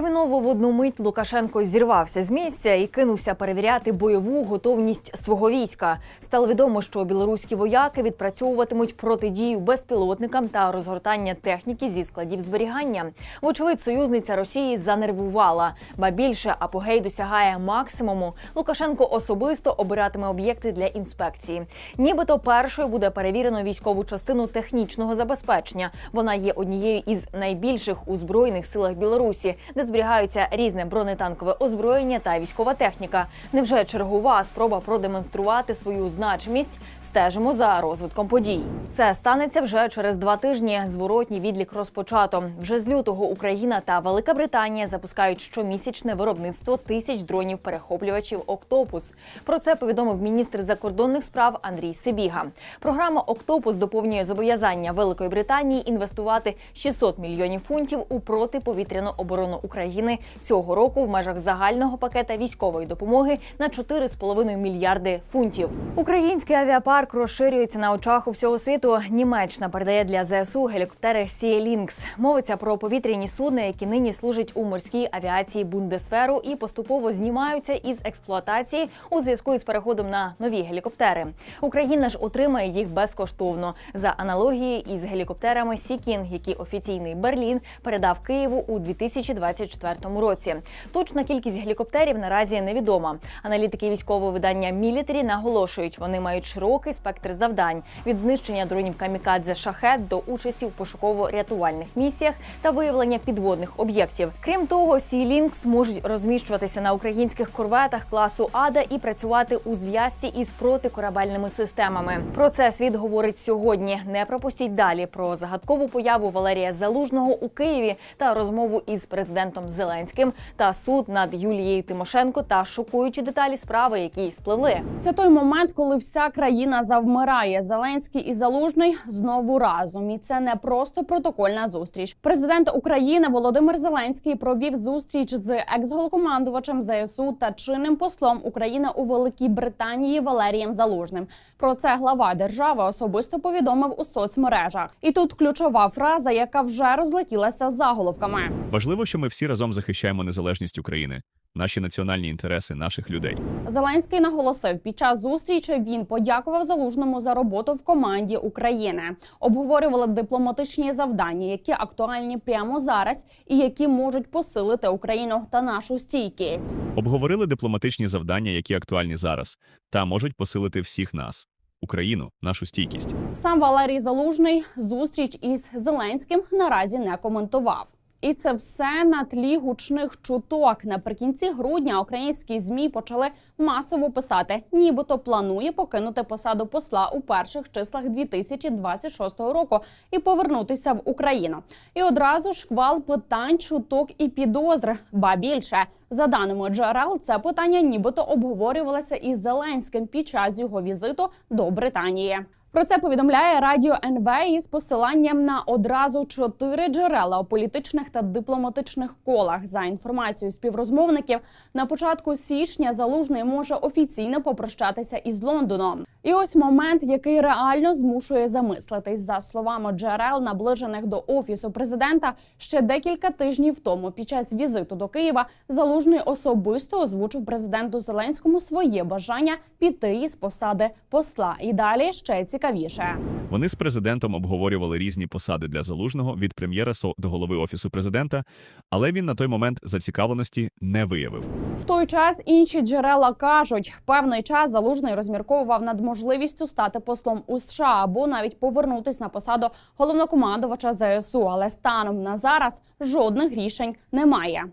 Терміново в одну мить Лукашенко зірвався з місця і кинувся перевіряти бойову готовність свого війська. Стало відомо, що білоруські вояки відпрацьовуватимуть протидію безпілотникам та розгортання техніки зі складів зберігання. Вочевидь, союзниця Росії занервувала, ба більше апогей досягає максимуму. Лукашенко особисто обиратиме об'єкти для інспекції. Нібито першою буде перевірено військову частину технічного забезпечення. Вона є однією із найбільших у збройних силах Білорусі, де зберігаються різне бронетанкове озброєння та військова техніка. Невже чергова спроба продемонструвати свою значимість? Стежимо за розвитком подій. Це станеться вже через два тижні. Зворотній відлік розпочато. Вже з лютого Україна та Велика Британія запускають щомісячне виробництво тисяч дронів перехоплювачів Октопус. Про це повідомив міністр закордонних справ Андрій Сибіга. Програма Октопус доповнює зобов'язання Великої Британії інвестувати 600 мільйонів фунтів у протиповітряну оборону України цього року в межах загального пакета військової допомоги на 4,5 мільярди фунтів. Український авіапарк розширюється на очах у всього світу. Німеччина передає для ЗСУ гелікоптери Lynx. Мовиться про повітряні судна, які нині служать у морській авіації Бундесферу і поступово знімаються із експлуатації у зв'язку із переходом на нові гелікоптери. Україна ж отримає їх безкоштовно за аналогією із гелікоптерами Сікінг, які офіційний Берлін передав Києву у 2024 році. Точна кількість гелікоптерів наразі невідома. Аналітики військового видання Мілітарі наголошують, вони мають широкий спектр завдань від знищення дронів камікадзе шахет до участі в пошуково-рятувальних місіях та виявлення підводних об'єктів. Крім того, Сі-Лінкс можуть розміщуватися на українських корветах класу Ада і працювати у зв'язці із протикорабельними системами. Про це світ говорить сьогодні. Не пропустіть далі про загадкову появу Валерія Залужного у Києві та розмову із президентом Зеленським та суд над Юлією Тимошенко та шокуючі деталі справи, які спливли. Це той момент, коли вся країна завмирає. Зеленський і Залужний знову разом. І це не просто протокольна зустріч. Президент України Володимир Зеленський провів зустріч з екс-голокомандувачем ЗСУ та чинним послом України у Великій Британії Валерієм Залужним. Про це глава держави особисто повідомив у соцмережах. І тут ключова фраза, яка вже розлетілася заголовками. Важливо, що ми всі разом захищаємо незалежність України, наші національні інтереси наших людей. Зеленський наголосив, під час зустрічі він подякував залужному за роботу в команді України. Обговорювали дипломатичні завдання, які актуальні прямо зараз, і які можуть посилити Україну та нашу стійкість. Обговорили дипломатичні завдання, які актуальні зараз, та можуть посилити всіх нас, Україну, нашу стійкість. Сам Валерій Залужний зустріч із Зеленським наразі не коментував. І це все на тлі гучних чуток. Наприкінці грудня українські змі почали масово писати, нібито планує покинути посаду посла у перших числах 2026 року і повернутися в Україну. І одразу шквал питань, чуток і підозр. Ба більше за даними джерел, це питання нібито обговорювалося із Зеленським під час його візиту до Британії. Про це повідомляє радіо НВ із посиланням на одразу чотири джерела у політичних та дипломатичних колах. За інформацією співрозмовників, на початку січня залужний може офіційно попрощатися із Лондоном. І ось момент, який реально змушує замислитись. За словами джерел, наближених до офісу президента, ще декілька тижнів тому, під час візиту до Києва, залужний особисто озвучив президенту Зеленському своє бажання піти із посади посла. І далі ще цікавіше. Вони з президентом обговорювали різні посади для залужного від прем'єра СО до голови офісу президента, але він на той момент зацікавленості не виявив. В той час інші джерела кажуть, певний час залужний розмірковував над можливістю стати послом у США або навіть повернутись на посаду головнокомандувача ЗСУ. Але станом на зараз жодних рішень немає.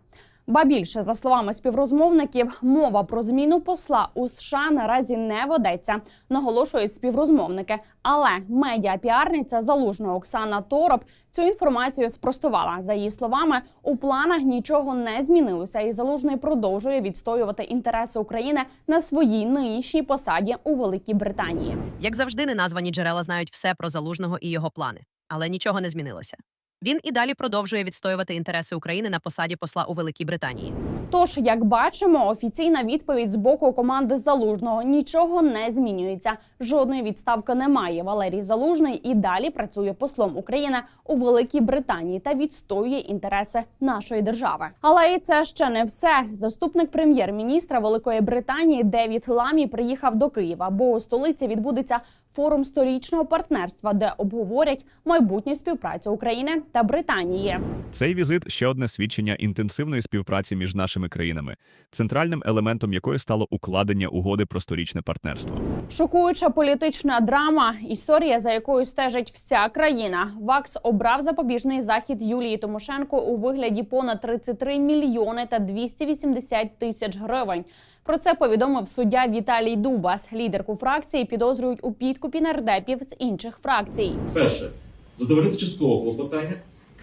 Ба більше за словами співрозмовників, мова про зміну посла у США наразі не ведеться, наголошують співрозмовники. Але медіапіарниця залужного Оксана Тороп цю інформацію спростувала. За її словами, у планах нічого не змінилося, і залужний продовжує відстоювати інтереси України на своїй нинішній посаді у Великій Британії. Як завжди, неназвані джерела знають все про залужного і його плани, але нічого не змінилося. Він і далі продовжує відстоювати інтереси України на посаді посла у Великій Британії. Тож, як бачимо, офіційна відповідь з боку команди залужного нічого не змінюється. Жодної відставки немає. Валерій Залужний і далі працює послом України у Великій Британії та відстоює інтереси нашої держави. Але і це ще не все. Заступник прем'єр-міністра Великої Британії Девід Ламі приїхав до Києва, бо у столиці відбудеться форум сторічного партнерства, де обговорять майбутню співпрацю України та Британії. Цей візит ще одне свідчення інтенсивної співпраці між нашими країнами, центральним елементом якої стало укладення угоди про сторічне партнерство. Шокуюча політична драма, історія, за якою стежить вся країна. ВАКС обрав запобіжний захід Юлії Тимошенко у вигляді понад 33 мільйони та 280 тисяч гривень. Про це повідомив суддя Віталій Дубас. Лідерку фракції підозрюють у підкупі нардепів з інших фракцій. Перше, задовольнити частково клопотання.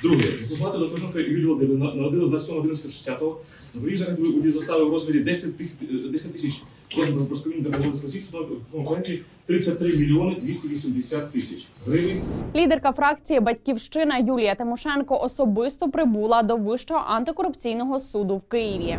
Друге, застосувати до Тимошенка Юлії Володимирівни народили 27.11.60 Запоріжжя у застави в розмірі 10 тисяч 10 тисяч розміру проскомінь договору з Росії, 33 мільйони 280 тисяч гривень. Лідерка фракції Батьківщина Юлія Тимошенко особисто прибула до Вищого антикорупційного суду в Києві.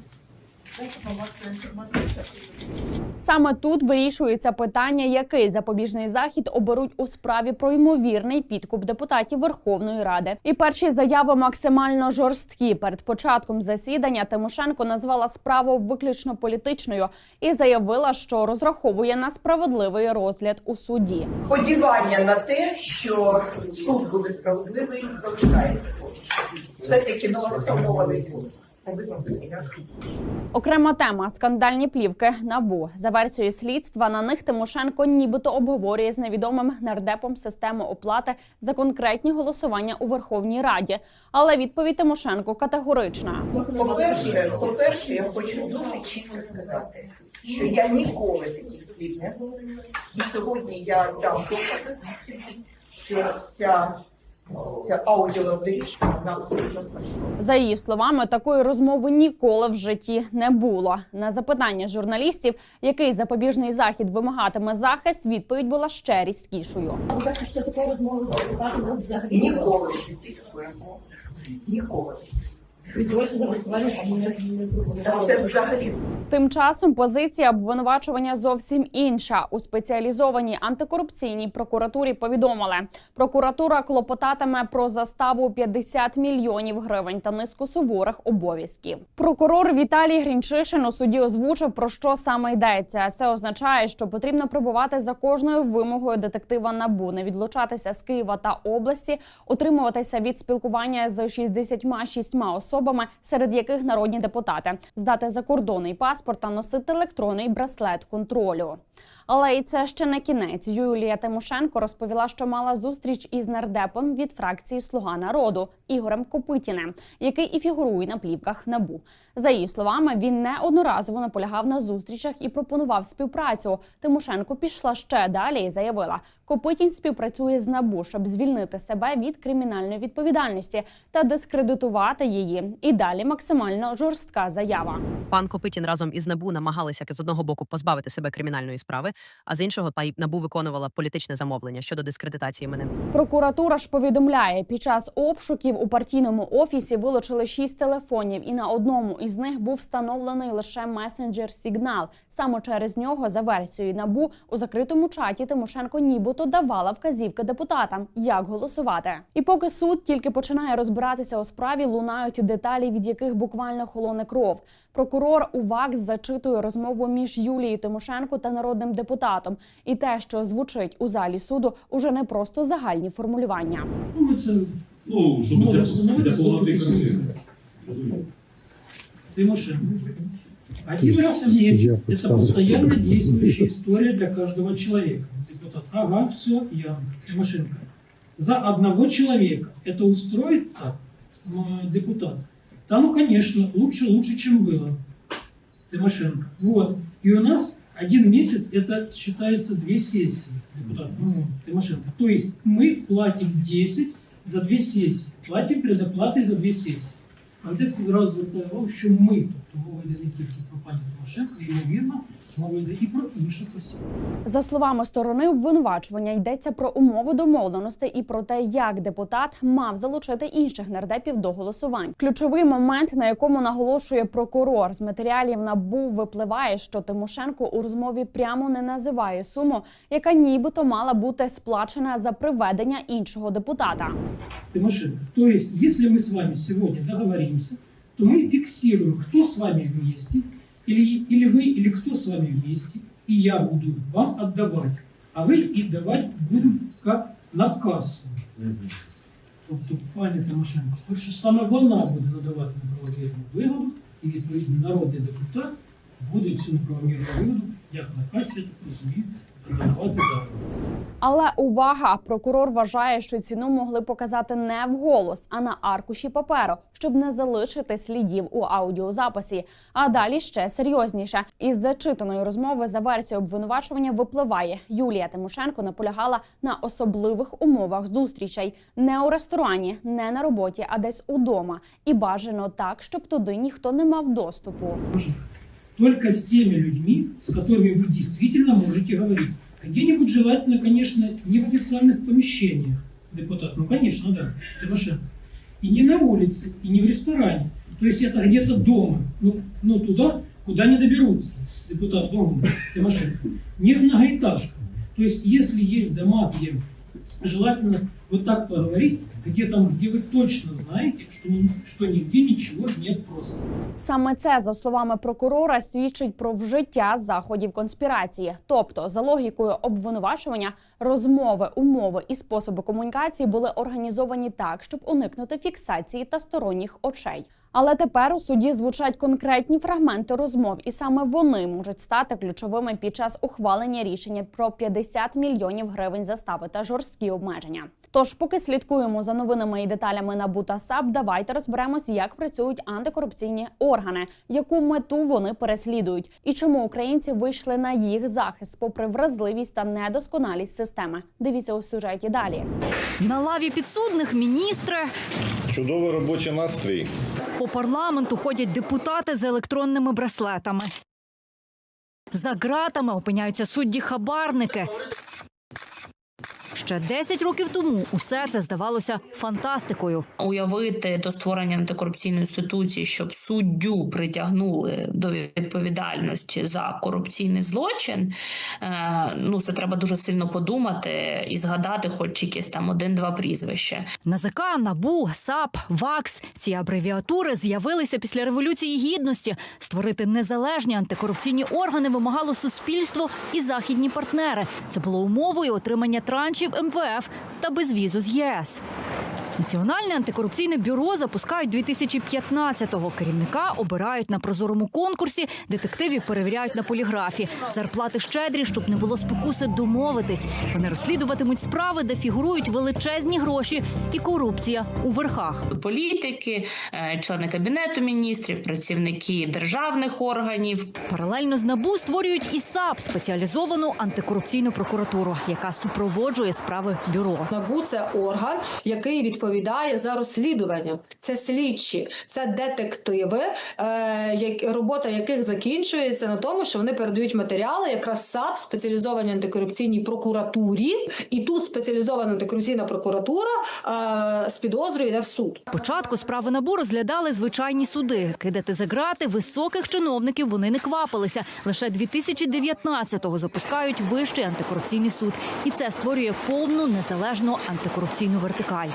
Саме тут вирішується питання, який запобіжний захід оберуть у справі про ймовірний підкуп депутатів Верховної Ради. І перші заяви максимально жорсткі. Перед початком засідання Тимошенко назвала справу виключно політичною і заявила, що розраховує на справедливий розгляд у суді. Сподівання на те, що суд буде справедливий, залишається. Все-таки новосформований суд. Окрема тема скандальні плівки набу за версією слідства. На них Тимошенко нібито обговорює з невідомим нардепом систему оплати за конкретні голосування у Верховній Раді. Але відповідь Тимошенко категорична. По-перше, по-перше, я хочу дуже чітко сказати, що я ніколи таких слів не говорила. І сьогодні я дам докази, що ця, ця аудіодоріжка вона абсолютно. За її словами, такої розмови ніколи в житті не було. На запитання журналістів, який запобіжний захід вимагатиме захист, відповідь була ще різкішою. Ніколи в житті такої розмови. Ніколи. Тим часом позиція обвинувачування зовсім інша. У спеціалізованій антикорупційній прокуратурі повідомили, прокуратура клопотатиме про заставу 50 мільйонів гривень та низку суворих обов'язків. Прокурор Віталій Грінчишин у суді озвучив про що саме йдеться. Це означає, що потрібно прибувати за кожною вимогою детектива набу, не відлучатися з Києва та області, утримуватися від спілкування з 66 особами, серед яких народні депутати, здати закордонний паспорт та носити електронний браслет контролю. Але і це ще не кінець. Юлія Тимошенко розповіла, що мала зустріч із нардепом від фракції Слуга народу Ігорем Копитіним, який і фігурує на плівках набу. За її словами, він не одноразово наполягав на зустрічах і пропонував співпрацю. Тимошенко пішла ще далі і заявила, Копитін співпрацює з набу, щоб звільнити себе від кримінальної відповідальності та дискредитувати її. І далі максимально жорстка заява. Пан Копитін разом із НАБУ намагалися з одного боку позбавити себе кримінальної справи, а з іншого НАБУ виконувала політичне замовлення щодо дискредитації мене. Прокуратура ж повідомляє, під час обшуків у партійному офісі вилучили шість телефонів, і на одному із них був встановлений лише месенджер Сігнал. Саме через нього, за версією набу, у закритому чаті Тимошенко нібито давала вказівки депутатам, як голосувати. І поки суд тільки починає розбиратися у справі, лунають деталі, від яких буквально холоне кров. Прокурор у ВАКС зачитує розмову між Юлією Тимошенко та народним депутатом І те, що звучить у залі суду, уже не просто загальні формулювання. Ну, ми це Ну, щоб Може для, встановити для повноти золотий картини. Розумію. Тимошенко. Один раз в месяц это постоянно действующая история для каждого человека. Депутат, ага, все, я, Тимошенко. За одного человека это устроит так, м, депутат? Да, ну, конечно, лучше, лучше, чем было. Тимошенко. Вот. И у нас один месяц это считается две сессии. Депутат, ну, Тимошенко. То есть мы платим 10 за две сессии. Платим предоплатой за две сессии. В контексті відразу звертаю увагу, що ми, мова йде не тільки про пані Тимошенко, ймовірно, мова йде і про інших осіб. За словами сторони обвинувачування, йдеться про умови домовленостей і про те, як депутат мав залучити інших нардепів до голосувань. Ключовий момент, на якому наголошує прокурор з матеріалів НАБУ, випливає, що Тимошенко у розмові прямо не називає суму, яка нібито мала бути сплачена за приведення іншого депутата. Тимошенко. То есть, если мы с вами сегодня договоримся, то мы фиксируем, кто с вами вместе, или, или вы, или кто с вами вместе, и я буду вам отдавать, а вы и давать будем как на кассу. Тобто, пані Тимошенко, скажу, що саме вона буде надавати неправомірну вигоду, і відповідно народний депутат буде цю неправомірну вигоду, як на касі, так далі. Але увага! Прокурор вважає, що ціну могли показати не вголос, а на аркуші паперу, щоб не залишити слідів у аудіозаписі. А далі ще серйозніше. Із зачитаної розмови за версією обвинувачування випливає, Юлія Тимошенко наполягала на особливих умовах зустрічей не у ресторані, не на роботі, а десь удома. І бажано так, щоб туди ніхто не мав доступу. Только с теми людьми, с которыми вы действительно можете говорить. Где-нибудь желательно, конечно, не в официальных помещениях, депутат, ну, конечно, да, Тимошенко. И не на улице, и не в ресторане. То есть это где-то дома, ну, ну туда, куда не доберутся депутат дома Тимошенко. Не в многоэтажках. То есть если есть дома, где желательно вот так поговорить, где там, где вы точно знаете, что, что нигде ничего нет просто. Саме це, за словами прокурора, свідчить про вжиття заходів конспірації. Тобто, за логікою обвинувачування, розмови, умови і способи комунікації були організовані так, щоб уникнути фіксації та сторонніх очей. Але тепер у суді звучать конкретні фрагменти розмов, і саме вони можуть стати ключовими під час ухвалення рішення про 50 мільйонів гривень застави та жорсткі обмеження. Тож, поки слідкуємо за новинами і деталями НАБУ та САП, давайте розберемось, як працюють антикорупційні органи, яку мету вони переслідують, і чому українці вийшли на їх захист, попри вразливість та недосконалість системи. Дивіться у сюжеті далі. На лаві підсудних міністри Чудовий робочий настрій. по парламенту ходять депутати з електронними браслетами. За ґратами опиняються судді-хабарники. Ще 10 років тому усе це здавалося фантастикою. уявити до створення антикорупційної інституції, щоб суддю притягнули до відповідальності за корупційний злочин. е, Ну це треба дуже сильно подумати і згадати, хоч якесь там один-два прізвища. НАЗК, НАБУ, САП, ВАКС – ці абревіатури з'явилися після Революції Гідності. Створити незалежні антикорупційні органи вимагало суспільство і західні партнери. Це було умовою отримання траншів МВФ та безвізу з ЄС. Національне антикорупційне бюро запускають 2015-го. Керівника обирають на прозорому конкурсі, детективів перевіряють на поліграфі. Зарплати щедрі, щоб не було спокуси домовитись. Вони розслідуватимуть справи, де фігурують величезні гроші і корупція у верхах. Політики, е, члени кабінету міністрів, працівники державних органів, Паралельно з НАБУ створюють і САП – спеціалізовану антикорупційну прокуратуру, яка супроводжує справи бюро. НАБУ це орган, який відповідає за розслідування. Це слідчі, це детективи, е, як- робота яких закінчується на тому, що вони передають матеріали, якраз САП, спеціалізованій антикорупційній прокуратурі, і тут спеціалізована антикорупційна прокуратура е, з підозрою йде в суд. Спочатку справи НАБУ розглядали звичайні суди. Кидати за грати високих чиновників вони не квапилися. Лише 2019-го запускають вищий антикорупційний суд. І це створює повну незалежну антикорупційну вертикаль.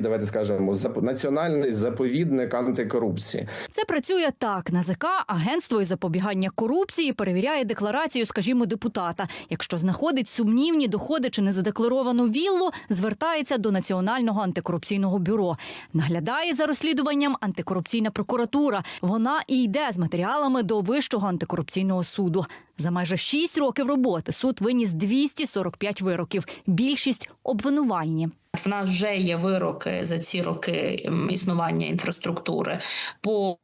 Такий, давайте скажемо, національний заповідник антикорупції. Це працює так. НАЗК, агентство із запобігання корупції, перевіряє декларацію, скажімо, депутата. Якщо знаходить сумнівні доходи чи незадекларовану віллу, звертається до Національного антикорупційного бюро. Наглядає за розслідуванням антикорупційна прокуратура. Вона і йде з матеріалами до Вищого антикорупційного суду. За майже 6 років роботи суд виніс 245 вироків. Більшість обвинувальні. В нас вже є вироки за ці роки існування інфраструктури по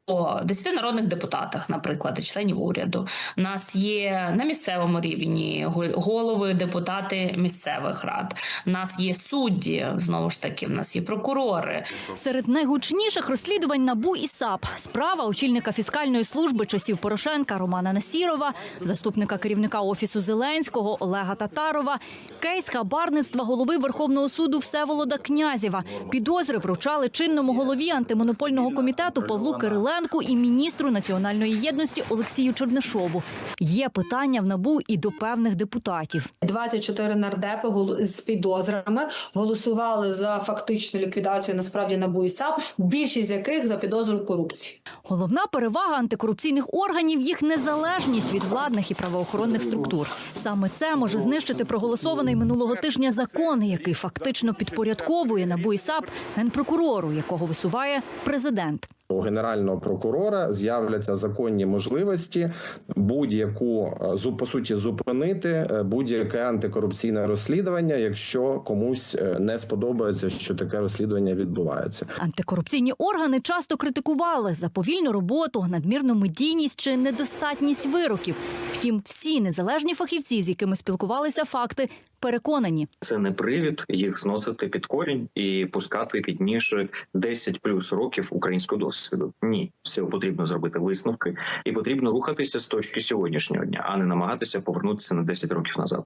10 народних депутатах, наприклад, членів уряду. У нас є на місцевому рівні голови, депутати місцевих рад. У нас є судді, знову ж таки, в нас є прокурори. Серед найгучніших розслідувань НАБУ і САП справа очільника фіскальної служби часів Порошенка Романа Насірова, заступника керівника офісу Зеленського Олега Татарова, кейс хабарництва голови Верховного суду Всеволода Князєва. Підозри вручали чинному голові антимонопольного комітету Павлу Кириленку і міністру національної єдності Олексію Чернишову. Є питання в НАБУ і до певних депутатів. 24 нардепи з підозрами голосували за фактичну ліквідацію насправді НАБУ і САП, більшість з яких за підозру корупції. Головна перевага антикорупційних органів їх незалежність від владних і правоохоронних структур. Саме це може знищити проголосований минулого тижня закон, який фактично підпорядковує НАБУ і САП генпрокурору, якого висуває президент. У генерального прокурора з'являться законні можливості будь-яку е, по суті зупинити е, будь-яке антикорупційне розслідування, якщо комусь е, не сподобається, що таке розслідування відбувається. Антикорупційні органи часто критикували за повільну роботу, надмірну медійність чи недостатність вироків. Втім, всі незалежні фахівці, з якими спілкувалися факти, переконані, Це не привід їх зносити під корінь і пускати під ніж 10 плюс років українського досвіду. Ні, все потрібно зробити висновки, і потрібно рухатися з точки сьогоднішнього дня, а не намагатися повернутися на 10 років назад.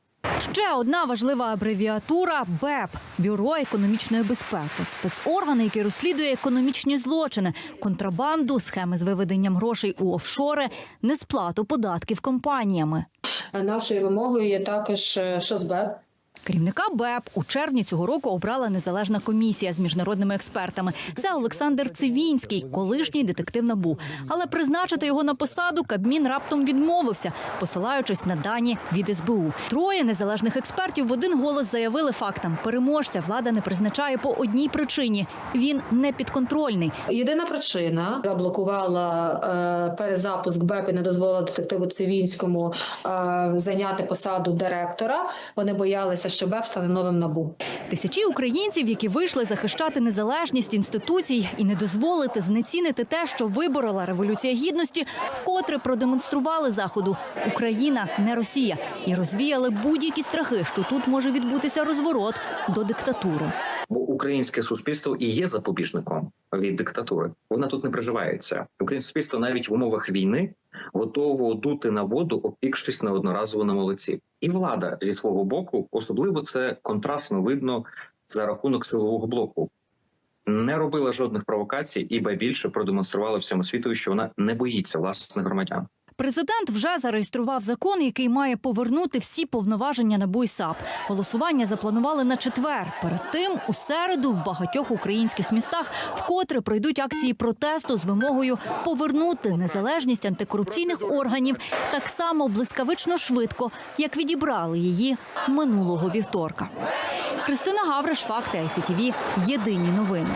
Ще одна важлива абревіатура БЕП Бюро економічної безпеки, спецорган, який розслідує економічні злочини, контрабанду, схеми з виведенням грошей у офшори, несплату податків компаніями. Нашою вимогою є також е, ШОСБЕП. Керівника БЕП у червні цього року обрала незалежна комісія з міжнародними експертами. Це Олександр Цивінський, колишній детектив НАБУ. Але призначити його на посаду Кабмін раптом відмовився, посилаючись на дані від СБУ. Троє незалежних експертів в один голос заявили фактам: переможця влада не призначає по одній причині: він не підконтрольний. Єдина причина заблокувала е, перезапуск БЕП і не дозволила детективу Цивінському е, зайняти посаду директора. Вони боялися, що стане новим набу. Тисячі українців, які вийшли захищати незалежність інституцій і не дозволити знецінити те, що виборола революція гідності, вкотре продемонстрували заходу Україна не Росія і розвіяли будь-які страхи, що тут може відбутися розворот до диктатури. Українське суспільство і є запобіжником від диктатури. Вона тут не приживається. Українське суспільство навіть в умовах війни готово дути на воду, опікшись на одноразово на молодці. І влада зі свого боку, особливо це контрастно видно за рахунок силового блоку. Не робила жодних провокацій, і ба більше продемонструвала всьому світу, що вона не боїться власних громадян. Президент вже зареєстрував закон, який має повернути всі повноваження на САП. Голосування запланували на четвер. Перед тим у середу в багатьох українських містах вкотре пройдуть акції протесту з вимогою повернути незалежність антикорупційних органів так само блискавично швидко, як відібрали її минулого вівторка. Христина Гавриш, факти ICTV, Єдині новини.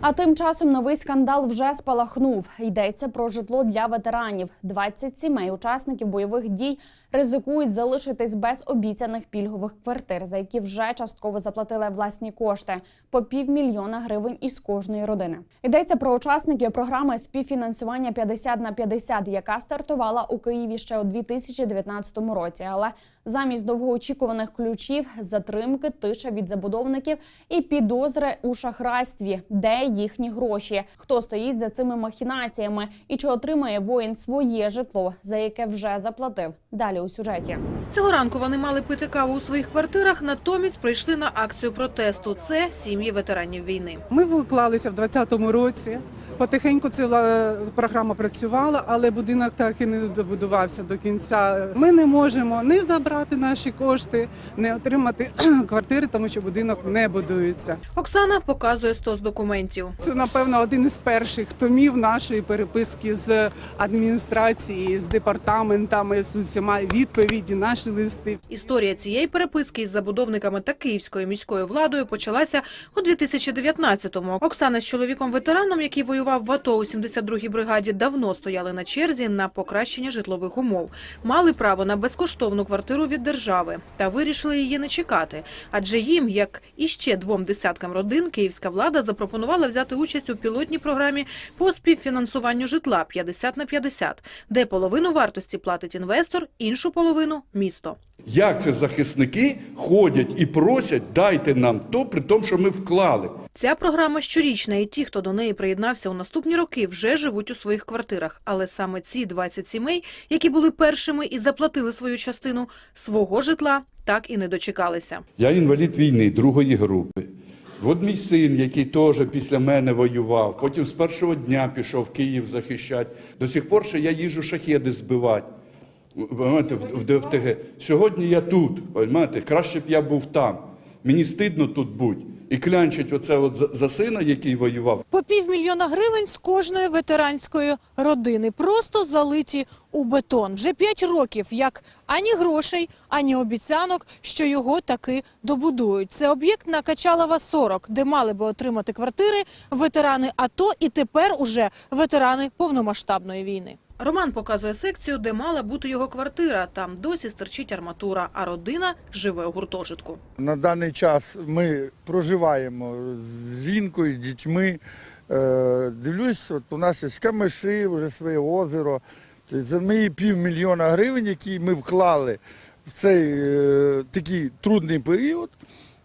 А тим часом новий скандал вже спалахнув. Йдеться про житло для ветеранів. 20 сімей учасників бойових дій ризикують залишитись без обіцяних пільгових квартир, за які вже частково заплатили власні кошти по півмільйона гривень із кожної родини. Йдеться про учасників програми співфінансування 50 на 50, яка стартувала у Києві ще у 2019 році. Але замість довгоочікуваних ключів, затримки, тиша від забудовників і підозри у шахрайстві, де їхні гроші, хто стоїть за цими махінаціями і чи отримає воїн своє житло, за яке вже заплатив. Далі у сюжеті. Цього ранку вони мали пити каву у своїх квартирах, натомість прийшли на акцію протесту. Це сім'ї ветеранів війни. Ми вклалися в 2020 році. Потихеньку ця програма працювала, але будинок так і не добудувався до кінця. Ми не можемо не забрати наші кошти, не отримати квартири, тому що будинок не будується. Оксана показує стос документів. Це напевно один із перших томів нашої переписки з адміністрації, з департаментами, з усіма відповіді, наші листи. Історія цієї переписки із забудовниками та київською міською владою почалася у 2019-му. Оксана з чоловіком ветераном, який воював в АТО у 72-й бригаді, давно стояли на черзі на покращення житлових умов. Мали право на безкоштовну квартиру від держави та вирішили її не чекати, адже їм як і ще двом десяткам родин, київська влада запропонувала взяти участь у пілотній програмі по співфінансуванню житла 50 на 50, де половину вартості платить інвестор, іншу половину місто. Як це захисники ходять і просять, дайте нам то, при тому, що ми вклали. Ця програма щорічна, і ті, хто до неї приєднався у наступні роки, вже живуть у своїх квартирах. Але саме ці 20 сімей, які були першими і заплатили свою частину, свого житла так і не дочекалися. Я інвалід війни другої групи. От мій син, який теж після мене воював, потім з першого дня пішов Київ захищати. До сих пор ще я їжу шахеди збивати. Понимаєте, в, в ДФТГ. Сьогодні я тут, понимаєте, краще б я був там. Мені стидно тут бути. І клянчить оце от за, за сина, який воював. По півмільйона гривень з кожної ветеранської родини просто залиті у бетон. Вже п'ять років, як ані грошей, ані обіцянок, що його таки добудують. Це об'єкт на Качалова 40, де мали би отримати квартири ветерани АТО і тепер уже ветерани повномасштабної війни. Роман показує секцію, де мала бути його квартира. Там досі стерчить арматура, а родина живе у гуртожитку. На даний час ми проживаємо з жінкою, дітьми. Е, Дивлюсь, от у нас є камиші, вже своє озеро. За мої півмільйона гривень, які ми вклали в цей е, такий трудний період,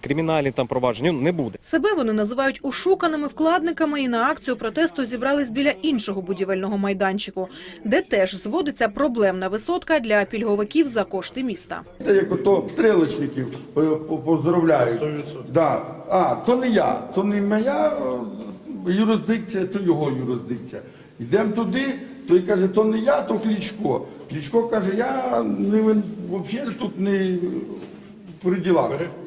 кримінальні там провадження Ну, не буде. Себе вони називають ушуканими вкладниками і на акцію протесту зібрались біля іншого будівельного майданчику, де теж зводиться проблемна висотка для пільговиків за кошти міста. Це як ото стрілочників е, поздравляють. Да. А, то не я, то не моя е, юрисдикція, то його юрисдикція. Йдемо туди, той каже, то не я, то Клічко. Клічко каже, я не, взагалі тут не при ділах.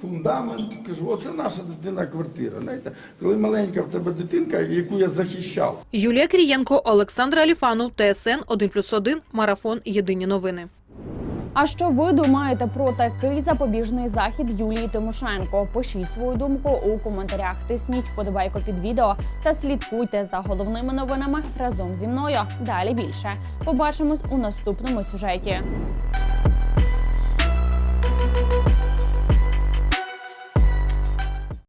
фундамент. Кажу, оце наша дитина квартира. Знаєте, коли маленька в тебе дитинка, яку я захищав. Юлія Крієнко, Олександр Аліфанов, ТСН 1+,1, Марафон. Єдині новини. А що ви думаєте про такий запобіжний захід Юлії Тимошенко? Пишіть свою думку у коментарях. Тисніть вподобайку під відео та слідкуйте за головними новинами разом зі мною. Далі більше. Побачимось у наступному сюжеті.